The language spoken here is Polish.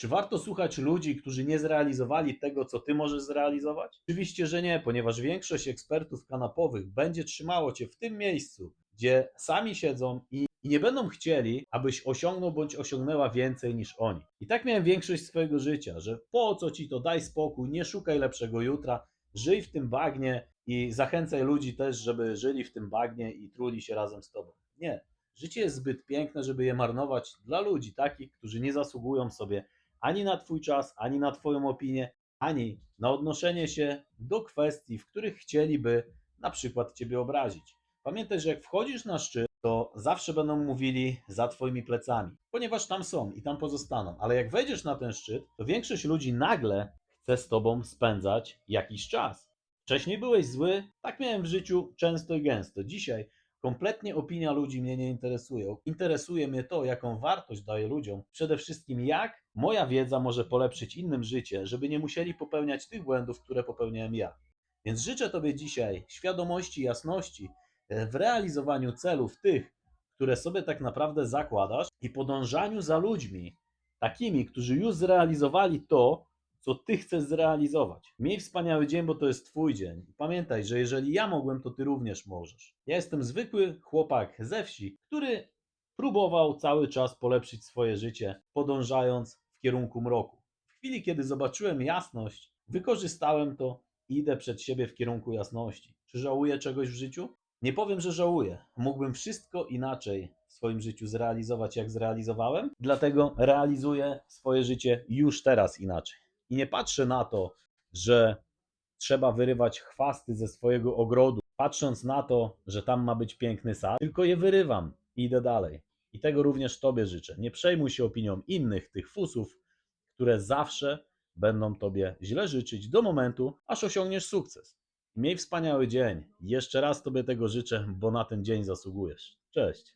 Czy warto słuchać ludzi, którzy nie zrealizowali tego, co ty możesz zrealizować? Oczywiście, że nie, ponieważ większość ekspertów kanapowych będzie trzymało cię w tym miejscu, gdzie sami siedzą i, nie będą chcieli, abyś osiągnął bądź osiągnęła więcej niż oni. I tak miałem większość swojego życia, że po co ci to, daj spokój, nie szukaj lepszego jutra, żyj w tym bagnie i zachęcaj ludzi też, żeby żyli w tym bagnie i truli się razem z tobą. Nie. Życie jest zbyt piękne, żeby je marnować dla ludzi takich, którzy nie zasługują sobie ani na Twój czas, ani na Twoją opinię, ani na odnoszenie się do kwestii, w których chcieliby na przykład Ciebie obrazić. Pamiętaj, że jak wchodzisz na szczyt, to zawsze będą mówili za Twoimi plecami, ponieważ tam są i tam pozostaną. Ale jak wejdziesz na ten szczyt, to większość ludzi nagle chce z Tobą spędzać jakiś czas. Wcześniej byłeś zły, tak miałem w życiu często i gęsto. Dzisiaj Kompletnie opinia ludzi mnie nie interesuje. Interesuje mnie to, jaką wartość daję ludziom. Przede wszystkim, jak moja wiedza może polepszyć innym życie, żeby nie musieli popełniać tych błędów, które popełniałem ja. Więc życzę Tobie dzisiaj świadomości, jasności e, w realizowaniu celów tych, które sobie tak naprawdę zakładasz i podążaniu za ludźmi, takimi, którzy już zrealizowali to, co Ty chcesz zrealizować. Miej wspaniały dzień, bo to jest Twój dzień. Pamiętaj, że jeżeli ja mogłem, to Ty również możesz. Ja jestem zwykły chłopak ze wsi, który próbował cały czas polepszyć swoje życie, podążając w kierunku mroku. W chwili, kiedy zobaczyłem jasność, wykorzystałem to i idę przed siebie w kierunku jasności. Czy żałuję czegoś w życiu? Nie powiem, że żałuję. Mógłbym wszystko inaczej w swoim życiu zrealizować, jak zrealizowałem, dlatego realizuję swoje życie już teraz inaczej. I nie patrzę na to, że trzeba wyrywać chwasty ze swojego ogrodu, patrząc na to, że tam ma być piękny sad, tylko je wyrywam i idę dalej. I tego również Tobie życzę. Nie przejmuj się opinią innych, tych fusów, które zawsze będą Tobie źle życzyć do momentu, aż osiągniesz sukces. Miej wspaniały dzień. Jeszcze raz Tobie tego życzę, bo na ten dzień zasługujesz. Cześć.